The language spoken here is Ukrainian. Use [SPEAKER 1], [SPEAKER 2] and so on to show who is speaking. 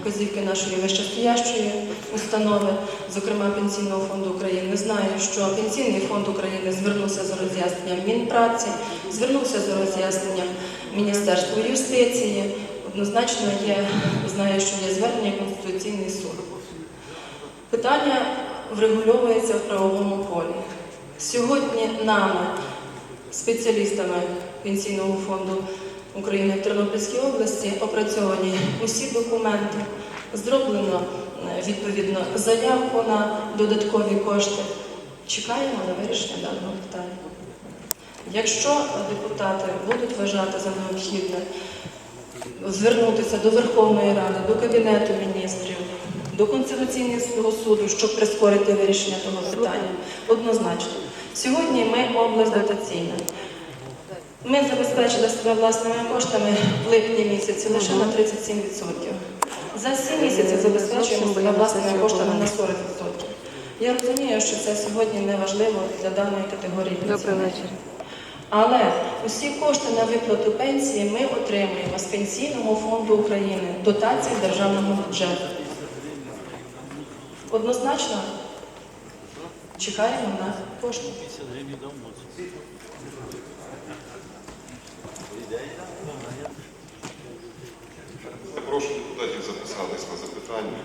[SPEAKER 1] вказівки нашої вищестоящої установи, зокрема Пенсійного фонду України. Знаю, що Пенсійний фонд України звернувся за роз'ясненням Мінпраці, звернувся за роз'ясненням Міністерства юстиції. Однозначно є, знаю, що є звернення Конституційний суд. Питання врегульовується в правовому полі. Сьогодні нами, спеціалістами Пенсійного фонду України в Тернопільській області, опрацьовані усі документи, зроблено е, відповідно заявку на додаткові кошти. Чекаємо на вирішення даного питання. Якщо депутати будуть вважати за необхідне звернутися до Верховної Ради, до Кабінету міністрів, до Конституційного суду, щоб прискорити вирішення того питання. Однозначно. Сьогодні ми область дотаційна. Ми забезпечили себе власними коштами в липні місяці лише на 37%. За 7 місяців забезпечуємо себе власними коштами на 40%. Я розумію, що це сьогодні не важливо для даної категорії пенсіонерів. Але усі кошти на виплату пенсії ми отримуємо з Пенсійного фонду України, дотації державного бюджету. Однозначно Чекаємо на кошти. Прошу депутатів записатись на запитання.